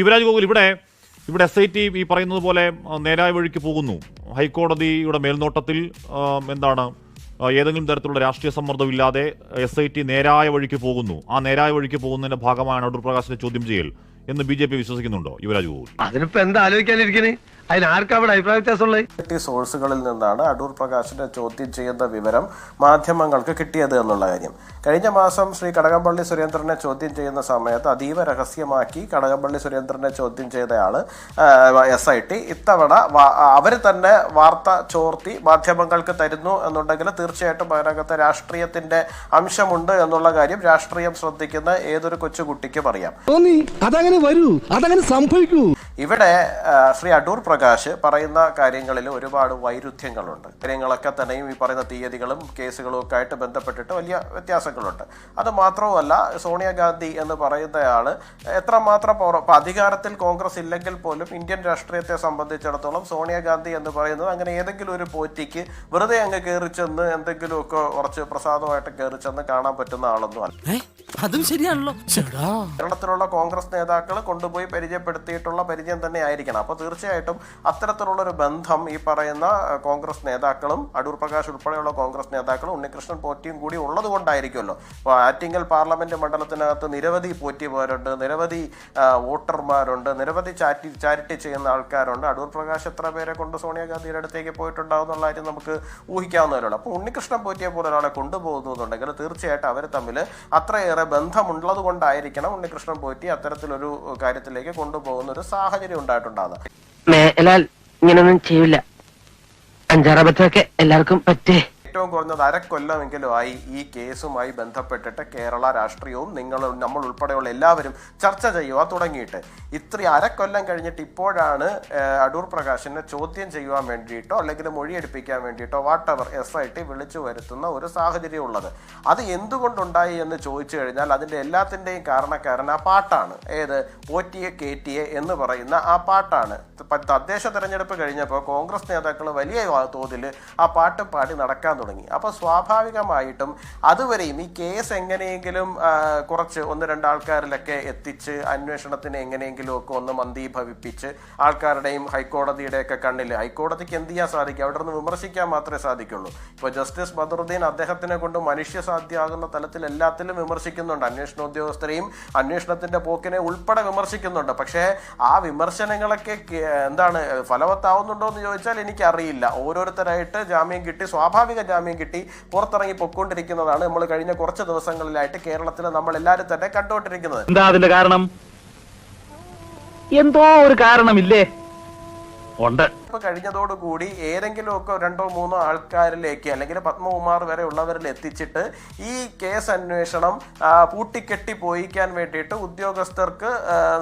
ശിവരാജ് ഗോകുൽ ഇവിടെ ഇവിടെ S I T ഈ പറയുന്നത് പോലെ നേരായ വഴിക്ക് പോകുന്നു. ഹൈക്കോടതിയുടെ മേൽനോട്ടത്തിൽ എന്താണ് ഏതെങ്കിലും തരത്തിലുള്ള രാഷ്ട്രീയ സമ്മർദ്ദമില്ലാതെ എസ് ഐ ടി നേരായ വഴിക്ക് പോകുന്നു. ആ നേരായ വഴിക്ക് പോകുന്നതിന്റെ ഭാഗമാണ് അടൂർ പ്രകാശിന്റെ ചോദ്യം ചെയ്യൽ. എന്ന് ബി ജെ പി വിശ്വസിക്കുന്നുണ്ടോ? യുവരാജ് ഗോകുൽ. അതിനിപ്പോ എന്താ ആലോചിക്കാനിരിക്കണേ? അതിന് ആർക്കാ അവിടെ അഭിപ്രായ വ്യത്യാസമുള്ളത് സോഴ്സുകളിൽ നിന്നാണ് അടൂർ പ്രകാശിന്റെ ചോദ്യം ചെയ്യുന്ന വിവരം മാധ്യമങ്ങൾക്ക് കിട്ടിയത് എന്നുള്ള കാര്യം. കഴിഞ്ഞ മാസം ശ്രീ കടകംപള്ളി സുരേന്ദ്രനെ ചോദ്യം ചെയ്യുന്ന സമയത്ത് അതീവ രഹസ്യമാക്കി കടകംപള്ളി സുരേന്ദ്രനെ ചോദ്യം ചെയ്തയാൾ എസ് ഐ ടി. ഇത്തവണ അവർ തന്നെ വാർത്ത ചോർത്തി മാധ്യമങ്ങൾക്ക് തരുന്നു എന്നുണ്ടെങ്കിൽ തീർച്ചയായിട്ടും അതിനകത്ത് രാഷ്ട്രീയത്തിന്റെ അംശമുണ്ട് എന്നുള്ള കാര്യം രാഷ്ട്രീയം ശ്രദ്ധിക്കുന്ന ഏതൊരു കൊച്ചുകുട്ടിക്കും അറിയാം. അതങ്ങനെ വരൂ അതങ്ങനെ സംഭവിക്കൂ. ഇവിടെ ശ്രീ അടൂർ പ്രകാശ് പറയുന്ന കാര്യങ്ങളിൽ ഒരുപാട് വൈരുദ്ധ്യങ്ങളുണ്ട്. കാര്യങ്ങളൊക്കെ തന്നെയും ഈ പറയുന്ന തീയതികളും കേസുകളും ഒക്കെ ആയിട്ട് ബന്ധപ്പെട്ടിട്ട് വലിയ വ്യത്യാസങ്ങളുണ്ട്. അത് മാത്രവുമല്ല സോണിയാഗാന്ധി എന്ന് പറയുന്നയാൾ എത്രമാത്രം പൗറ ഇപ്പൊ അധികാരത്തിൽ കോൺഗ്രസ് ഇല്ലെങ്കിൽ പോലും ഇന്ത്യൻ രാഷ്ട്രീയത്തെ സംബന്ധിച്ചിടത്തോളം സോണിയാഗാന്ധി എന്ന് പറയുന്നത് അങ്ങനെ ഏതെങ്കിലും ഒരു പോറ്റിക്ക് വെറുതെ അങ്ങ് കയറി ചെന്ന് എന്തെങ്കിലുമൊക്കെ കുറച്ച് പ്രസാദമായിട്ട് കയറി ചെന്ന് കാണാൻ പറ്റുന്ന ആളൊന്നും അല്ല. അതും ശരിയാണല്ലോ. കേരളത്തിലുള്ള കോൺഗ്രസ് നേതാക്കൾ കൊണ്ടുപോയി പരിചയപ്പെടുത്തിയിട്ടുള്ള പരിചയം തന്നെ ആയിരിക്കണം. അപ്പോൾ തീർച്ചയായിട്ടും അത്തരത്തിലുള്ള ഒരു ബന്ധം ഈ പറയുന്ന കോൺഗ്രസ് നേതാക്കളും അടൂർ പ്രകാശ് ഉൾപ്പെടെയുള്ള കോൺഗ്രസ് നേതാക്കളും ഉണ്ണികൃഷ്ണൻ പോറ്റിയും കൂടി ഉള്ളത് കൊണ്ടായിരിക്കുമല്ലോ അപ്പോൾ ആറ്റിങ്ങൽ പാർലമെന്റ് മണ്ഡലത്തിനകത്ത് നിരവധി പോറ്റിമാരുണ്ട് നിരവധി വോട്ടർമാരുണ്ട് നിരവധി ചാറ്റി ചാരിറ്റി ചെയ്യുന്ന ആൾക്കാരുണ്ട്. അടൂർ പ്രകാശ് എത്ര പേരെ കൊണ്ട് സോണിയാഗാന്ധിയുടെ അടുത്തേക്ക് പോയിട്ടുണ്ടാവും എന്നുള്ള കാര്യം നമുക്ക് ഊഹിക്കാവുന്നതല്ലോ അപ്പോൾ ഉണ്ണികൃഷ്ണൻ പോറ്റിയെ പോലെ ഒരാളെ കൊണ്ടുപോകുന്നുണ്ടെങ്കിൽ തീർച്ചയായിട്ടും അവർ തമ്മിൽ അത്രയേറെ ബന്ധമുള്ളത് കൊണ്ടായിരിക്കണം ഉണ്ണികൃഷ്ണൻ പോറ്റി അത്തരത്തിലൊരു കാര്യത്തിലേക്ക് കൊണ്ടുപോകുന്ന ഒരു സാഹചര്യം ഉണ്ടായിട്ടുണ്ടാകുന്നത് ഇങ്ങനൊന്നും ചെയ്യില്ല അബദ്ധമൊക്കെ എല്ലാവർക്കും പറ്റേ. ഏറ്റവും കുറഞ്ഞത് അരക്കൊല്ലമെങ്കിലും ആയി ഈ കേസുമായി ബന്ധപ്പെട്ടിട്ട് കേരള രാഷ്ട്രീയവും നിങ്ങൾ നമ്മൾ ഉൾപ്പെടെയുള്ള എല്ലാവരും ചർച്ച ചെയ്യുക തുടങ്ങിയിട്ട്. ഇത്ര അരക്കൊല്ലം കഴിഞ്ഞിട്ട് ഇപ്പോഴാണ് അടൂർ പ്രകാശിനെ ചോദ്യം ചെയ്യുവാൻ വേണ്ടിയിട്ടോ അല്ലെങ്കിൽ മൊഴിയെടുപ്പിക്കാൻ വേണ്ടിയിട്ടോ വാട്ടവർ എസ് ഐ ടി വിളിച്ചു വരുത്തുന്ന ഒരു സാഹചര്യം ഉള്ളത്. അത് എന്തുകൊണ്ടുണ്ടായി എന്ന് ചോദിച്ചു കഴിഞ്ഞാൽ അതിന്റെ എല്ലാത്തിന്റെയും കാരണക്കാരൻ ആ പാട്ടാണ്. ഏത്? ഒ ടി എ എന്ന് പറയുന്ന ആ പാട്ടാണ്. തദ്ദേശ തെരഞ്ഞെടുപ്പ് കഴിഞ്ഞപ്പോൾ കോൺഗ്രസ് നേതാക്കൾ വലിയ തോതിൽ ആ പാട്ട് പാടി നടക്കാൻ തുടങ്ങി. അപ്പോൾ സ്വാഭാവികമായിട്ടും അതുവരെയും ഈ കേസ് എങ്ങനെയെങ്കിലും കുറച്ച് ഒന്ന് രണ്ട് ആൾക്കാരിലൊക്കെ എത്തിച്ച് അന്വേഷണത്തിന് എങ്ങനെയെങ്കിലും ഒക്കെ ഒന്ന് മന്ദീഭവിപ്പിച്ച് ആൾക്കാരുടെയും ഹൈക്കോടതിയുടെയൊക്കെ കണ്ണിൽ ഹൈക്കോടതിക്ക് എന്ത് ചെയ്യാൻ സാധിക്കും? അവിടെ നിന്ന് വിമർശിക്കാൻ മാത്രമേ സാധിക്കുള്ളൂ. ഇപ്പോൾ ജസ്റ്റിസ് ബദറുദ്ദീൻ അദ്ദേഹത്തിനെ കൊണ്ട് മനുഷ്യ സാധ്യമാകുന്ന തലത്തിൽ എല്ലാത്തിലും വിമർശിക്കുന്നുണ്ട്. അന്വേഷണ ഉദ്യോഗസ്ഥരെയും അന്വേഷണത്തിന്റെ പോക്കിനെ ഉൾപ്പെടെ വിമർശിക്കുന്നുണ്ട്. പക്ഷേ ആ വിമർശനങ്ങളൊക്കെ എന്താണ് ഫലവത്താവുന്നുണ്ടോ എന്ന് ചോദിച്ചാൽ എനിക്കറിയില്ല. ഓരോരുത്തരായിട്ട് ജാമ്യം കിട്ടി സ്വാഭാവിക ജാമ്യം കിട്ടി. പുറത്തിറങ്ങി പൊക്കൊണ്ടിരിക്കുന്നതാണ് നമ്മൾ കഴിഞ്ഞ കുറച്ച് ദിവസങ്ങളിലായിട്ട് കേരളത്തിൽ നമ്മൾ എല്ലാവരും തന്നെ കണ്ടുകൊണ്ടിരിക്കുന്നത്. എന്താ അതിന്റെ കാരണം? എന്തോ ഒരു കാരണമില്ലേ? ഉണ്ട്. ഇപ്പൊ കഴിഞ്ഞതോടുകൂടി ഏതെങ്കിലുമൊക്കെ രണ്ടോ മൂന്നോ ആൾക്കാരിലേക്ക് അല്ലെങ്കിൽ പത്മകുമാർ വരെ ഉള്ളവരിൽ എത്തിച്ചിട്ട് ഈ കേസ് അന്വേഷണം പൂട്ടിക്കെട്ടി പോയിക്കാൻ വേണ്ടിയിട്ട് ഉദ്യോഗസ്ഥർക്ക്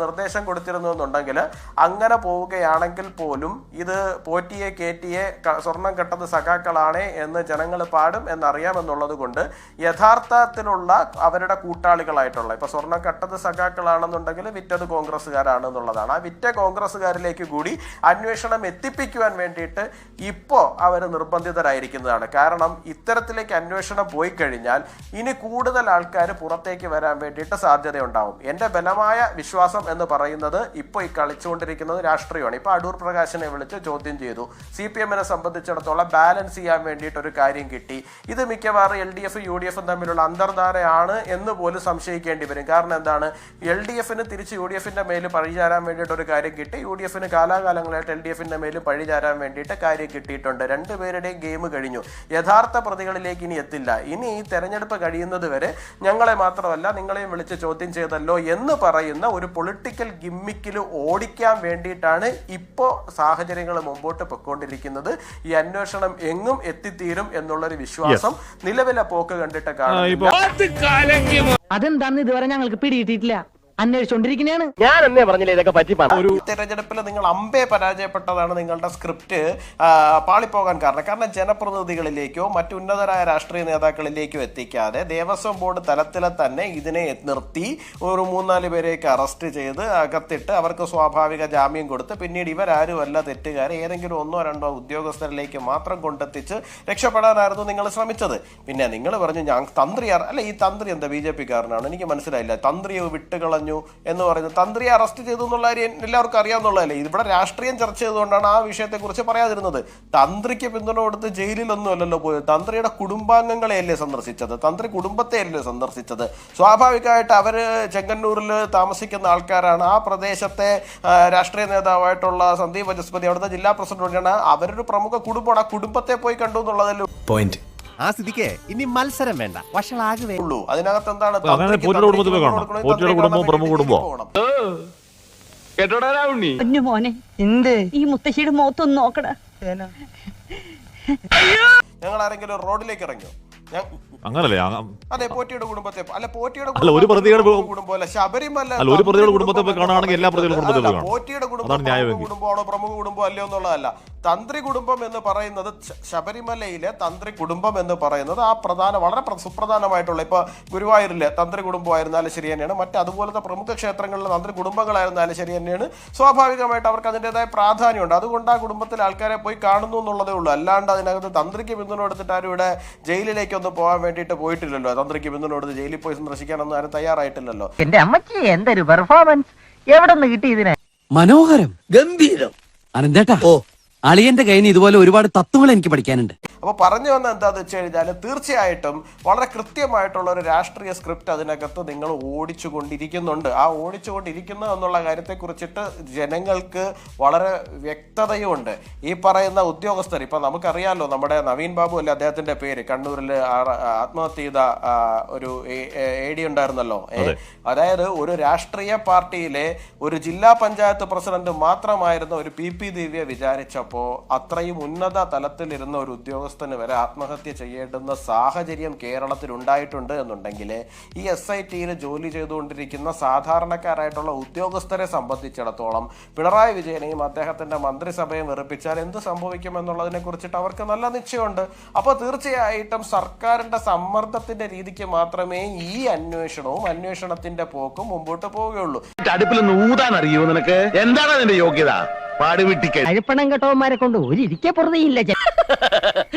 നിർദ്ദേശം കൊടുത്തിരുന്നു എന്നുണ്ടെങ്കിൽ അങ്ങനെ പോവുകയാണെങ്കിൽ പോലും ഇത് പോറ്റിയെ കേറ്റിയെ ക- സ്വർണം കെട്ടത് സഖാക്കളാണ് എന്ന് ജനങ്ങൾ പാടും എന്നറിയാമെന്നുള്ളത് കൊണ്ട് യഥാർത്ഥത്തിലുള്ള അവരുടെ കൂട്ടാളികളായിട്ടുള്ള ഇപ്പൊ സ്വർണം കെട്ടത് സഖാക്കളാണെന്നുണ്ടെങ്കിൽ വിറ്റത് കോൺഗ്രസ്സുകാരാണെന്നുള്ളതാണ്. ആ വിറ്റ കോൺഗ്രസ്സുകാരിലേക്ക് കൂടി അന്വേഷണം എത്തിപ്പിക്കുവാൻ വേണ്ടിയിട്ട് ഇപ്പോൾ അവർ നിർബന്ധിതരായിരിക്കുന്നതാണ്. കാരണം ഇത്തരത്തിലേക്ക് അന്വേഷണം പോയി കഴിഞ്ഞാൽ ഇനി കൂടുതൽ ആൾക്കാർ പുറത്തേക്ക് വരാൻ വേണ്ടിയിട്ട് സാധ്യതയുണ്ടാവും. എന്റെ ബലമായ വിശ്വാസം എന്ന് പറയുന്നത് ഇപ്പോൾ ഈ കളിച്ചുകൊണ്ടിരിക്കുന്നത് രാഷ്ട്രീയമാണ്. ഇപ്പോൾ അടൂർ പ്രകാശിനെ വിളിച്ച് ചോദ്യം ചെയ്തു. സി പി എമ്മിനെ സംബന്ധിച്ചിടത്തോളം ബാലൻസ് ചെയ്യാൻ വേണ്ടിയിട്ട് ഒരു കാര്യം കിട്ടി. ഇത് മിക്കവാറും എൽ ഡി എഫും യു ഡി എഫും തമ്മിലുള്ള അന്തർധാരയാണ് എന്ന് പോലും സംശയിക്കേണ്ടി വരും. കാരണം എന്താണ്? എൽ ഡി എഫിന് തിരിച്ച് യു ഡി എഫിന്റെ മേൽ പഴിചാരാൻ വേണ്ടിയിട്ട് ഒരു കാര്യം കിട്ടി. യു ഡി എഫിന് കാലാകാലങ്ങളായിട്ട് എൽ ഡി എഫിന്റെ മേൽ പഴിചാരാൻ വേണ്ടിയിട്ട് കാര്യം കിട്ടിയിട്ടുണ്ട്. രണ്ടുപേരുടെയും ഗെയിം കഴിഞ്ഞു. യഥാർത്ഥ പ്രതികളിലേക്ക് ഇനി എത്തില്ല. ഇനി ഈ തെരഞ്ഞെടുപ്പ് കഴിയുന്നത് വരെ ഞങ്ങളെ മാത്രമല്ല നിങ്ങളെയും വിളിച്ച് ചോദ്യം ചെയ്തല്ലോ എന്ന് പറയുന്ന ഒരു പൊളിറ്റിക്കൽ ഗിമ്മിക്കിൽ ഓടിക്കാൻ വേണ്ടിയിട്ടാണ് ഇപ്പോൾ സാഹചര്യങ്ങൾ മുമ്പോട്ട് പൊയ്ക്കൊണ്ടിരിക്കുന്നത്. ഈ അന്വേഷണം എങ്ങും എത്തിത്തീരും എന്നുള്ളൊരു വിശ്വാസം നിലവിലെ പോക്ക് കണ്ടിട്ട് കാണാം അതെന്താന്ന് ഇതുവരെ ഞങ്ങൾക്ക് പിടികിട്ടിയിട്ടില്ല. അന്വേഷിച്ചോണ്ടിരിക്കുന്നതാണ് ഞാൻ എന്നേ പറഞ്ഞില്ല ഇതൊക്കെ പറ്റി ഒരു തെരഞ്ഞെടുപ്പിൽ നിങ്ങൾ അമ്പേ പരാജയപ്പെട്ടതാണ് നിങ്ങളുടെ സ്ക്രിപ്റ്റ് പാളിപ്പോകാൻ കാരണം. കാരണം ജനപ്രതിനിധികളിലേക്കോ മറ്റുന്നതരായ രാഷ്ട്രീയ നേതാക്കളിലേക്കോ എത്തിക്കാതെ ദേവസ്വം ബോർഡ് തലത്തിലെ തന്നെ ഇതിനെ നിർത്തി ഒരു മൂന്നാൽ പേരെയൊക്കെ അറസ്റ്റ് ചെയ്ത് അകത്തിട്ട് അവർക്ക് സ്വാഭാവിക ജാമ്യം കൊടുത്ത് പിന്നീട് ഇവരാരും അല്ല തെറ്റുകാരെ ഏതെങ്കിലും ഒന്നോ രണ്ടോ ഉദ്യോഗസ്ഥരിലേക്ക് മാത്രം കൊണ്ടെത്തിച്ച് രക്ഷപ്പെടാനായിരുന്നു നിങ്ങൾ ശ്രമിച്ചത്. പിന്നെ നിങ്ങൾ പറഞ്ഞു ഞാൻ തന്ത്രി അല്ല ഈ തന്ത്രി എന്താ? ബി ജെ പി കാരനാണ് എനിക്ക് മനസ്സിലായില്ല. തന്ത്രിയെ വിട്ടുകളഞ്ഞു പറഞ്ഞു എന്ന് പറയുന്നത് തന്ത്രിയെ അറസ്റ്റ് ചെയ്തു എന്നുള്ള കാര്യം എല്ലാവർക്കും അറിയാവുന്നതല്ലേ? ഇവിടെ രാഷ്ട്രീയം ചർച്ച ചെയ്തുകൊണ്ടാണ് ആ വിഷയത്തെക്കുറിച്ച് പറയാതിരുന്നത്. തന്ത്രിക്ക് പിന്തുണ കൊടുത്ത് ജയിലിലൊന്നും അല്ലല്ലോ പോയത്. തന്ത്രിയുടെ കുടുംബാംഗങ്ങളെയല്ലേ സന്ദർശിച്ചത്? തന്ത്രി കുടുംബത്തെയല്ലേ സന്ദർശിച്ചത്? സ്വാഭാവികമായിട്ട് അവർ ചെങ്ങന്നൂരിൽ താമസിക്കുന്ന ആൾക്കാരാണ്. ആ പ്രദേശത്തെ രാഷ്ട്രീയ നേതാവായിട്ടുള്ള സന്ദീപ് വജസ്പതി അവിടുത്തെ ജില്ലാ പ്രസിഡന്റാണ് അവരൊരു പ്രമുഖ കുടുംബമാണ്. ആ കുടുംബത്തെ പോയി കണ്ടു എന്നുള്ളതല്ലോ പോയിന്റ് ആ സ്ഥിതിക്ക് ഇനി മത്സരം വേണ്ട. വഷളാകുവേ ഉള്ളൂ. അതിനകത്ത് എന്താണ് അപ്പൊ അങ്ങനെ തന്ത്രിക്ക് പോറ്റിയുടെ കുടുംബത്തിൽ പോയി കാണണം. തന്ത്രിക്ക് പോറ്റിയുടെ കുടുംബവും പ്രമുഖ കുടുംബവും. കേട്ടോടാ മോനെ എന്ത്? ഈ മുത്തശ്ശിയുടെ മുഖത്തൊന്ന് നോക്കടാ. ഞങ്ങൾ ആരെങ്കിലും റോഡിലേക്ക് ഇറങ്ങിയോ? ഞാൻ അങ്ങനല്ലേ അതെ പോറ്റിയുടെ കുടുംബത്തെ അല്ല പോറ്റിയുടെ അല്ല, ഒരു പ്രതിയുടെ കുടുംബം കുടുംബമല്ല ശബരിമല അല്ല, ഒരു പ്രതിയുടെ കുടുംബത്തെ പോയി കാണുകയാണെങ്കിൽ എല്ലാ പ്രതികളുടെ കുടുംബത്തെ അല്ല. പോറ്റിയുടെ കുടുംബം പ്രമുഖ കുടുംബമാണോ പ്രമുഖ കുടുംബം അല്ലയോ എന്നുള്ളതല്ല. തന്ത്രി കുടുംബം എന്ന് പറയുന്നത് ശബരിമലയിലെ തന്ത്രി കുടുംബം എന്ന് പറയുന്നത് ആ പ്രധാന വളരെ പ്ര- സുപ്രധാനമായിട്ടുള്ള ഇപ്പൊ ഗുരുവായൂരിലെ തന്ത്രി കുടുംബമായിരുന്നാലും ശരി തന്നെയാണ്. മറ്റ് അതുപോലത്തെ പ്രമുഖ ക്ഷേത്രങ്ങളിലെ തന്ത്രി കുടുംബങ്ങളായിരുന്നാലും ശരി തന്നെയാണ്. സ്വാഭാവികമായിട്ട് അവർക്ക് അതിന്റെതായ പ്രാധാന്യമുണ്ട്. അതുകൊണ്ട് ആ കുടുംബത്തിലെ ആൾക്കാരെ പോയി കാണുന്നു എന്നുള്ളതേ ഉള്ളൂ. അല്ലാണ്ട് അതിനകത്ത് തന്ത്രിക്ക് പിന്തുണ എടുത്തിട്ട് ആരും ഇവിടെ ജയിലിലേക്കൊന്നും പോകാൻ വേണ്ടിയിട്ട് പോയിട്ടില്ലല്ലോ. തന്ത്രിക്ക് പിന്തുണ കൊടുത്ത് ജയിലിൽ പോയി സന്ദർശിക്കാനൊന്നും ആരും തയ്യാറായിട്ടില്ലല്ലോ. എന്റെ അമ്മച്ചി എന്തൊരു പെർഫോമൻസ് എവിടെ നിന്ന് കിട്ടി ഇതിനെ? മനോഹരം. ഗംഭീരം. അനന്തേട്ടാ ഓ. അളിയന്റെ കയ്യിൽ നിന്ന് ഇതുപോലെ ഒരുപാട് തത്വങ്ങൾ എനിക്ക് പഠിക്കാനുണ്ട്. അപ്പോൾ പറഞ്ഞു വന്ന എന്താന്ന് വെച്ച് കഴിഞ്ഞാൽ തീർച്ചയായിട്ടും വളരെ കൃത്യമായിട്ടുള്ള ഒരു രാഷ്ട്രീയ സ്ക്രിപ്റ്റ് അതിനകത്ത് നിങ്ങൾ ഓടിച്ചുകൊണ്ടിരിക്കുന്നുണ്ട്. ആ ഓടിച്ചുകൊണ്ടിരിക്കുന്നു എന്നുള്ള കാര്യത്തെ കുറിച്ചിട്ട് ജനങ്ങൾക്ക് വളരെ വ്യക്തതയുമുണ്ട് ഈ പറയുന്ന ഉദ്യോഗസ്ഥർ ഇപ്പൊ നമുക്കറിയാമല്ലോ നമ്മുടെ നവീൻ ബാബു അല്ലേ അദ്ദേഹത്തിന്റെ പേര്? കണ്ണൂരിൽ ആത്മഹത്യ ചെയ്ത ഒരു എ ഡി ഉണ്ടായിരുന്നല്ലോ. അതായത് ഒരു രാഷ്ട്രീയ പാർട്ടിയിലെ ഒരു ജില്ലാ പഞ്ചായത്ത് പ്രസിഡന്റ് മാത്രമായിരുന്ന ഒരു പി പി ദിവ്യ വിചാരിച്ചപ്പോ അത്രയും ഉന്നത തലത്തിലിരുന്ന ഒരു ഉദ്യോഗസ്ഥന് വരെ ആത്മഹത്യ ചെയ്യേണ്ടുന്ന സാഹചര്യം കേരളത്തിൽ ഉണ്ടായിട്ടുണ്ട് എന്നുണ്ടെങ്കിൽ ഈ എസ് ഐ ടിയിൽ ജോലി ചെയ്തുകൊണ്ടിരിക്കുന്ന സാധാരണക്കാരായിട്ടുള്ള ഉദ്യോഗസ്ഥരെ സംബന്ധിച്ചിടത്തോളം പിണറായി വിജയനെയും അദ്ദേഹത്തിന്റെ മന്ത്രിസഭയും വെറുപ്പിച്ചാൽ എന്ത് സംഭവിക്കുമെന്നുള്ളതിനെ കുറിച്ചിട്ട് അവർക്ക് നല്ല നിശ്ചയമുണ്ട്. അപ്പോൾ തീർച്ചയായിട്ടും സർക്കാരിന്റെ സമ്മർദ്ദത്തിന്റെ രീതിക്ക് മാത്രമേ ഈ അന്വേഷണവും അന്വേഷണത്തിന്റെ പോക്കും മുമ്പോട്ട് പോവുകയുള്ളൂ. അടുപ്പിൽ ഊതാൻ അറിയോ നിനക്ക്? എന്താണ് അതിന്റെ യോഗ്യത? പാടുവിട്ടിക്ക. അഴിപ്പണം കെട്ടവന്മാരെ കൊണ്ട് ഒരു പുറത്തേയില്ല പുറതെയില്ല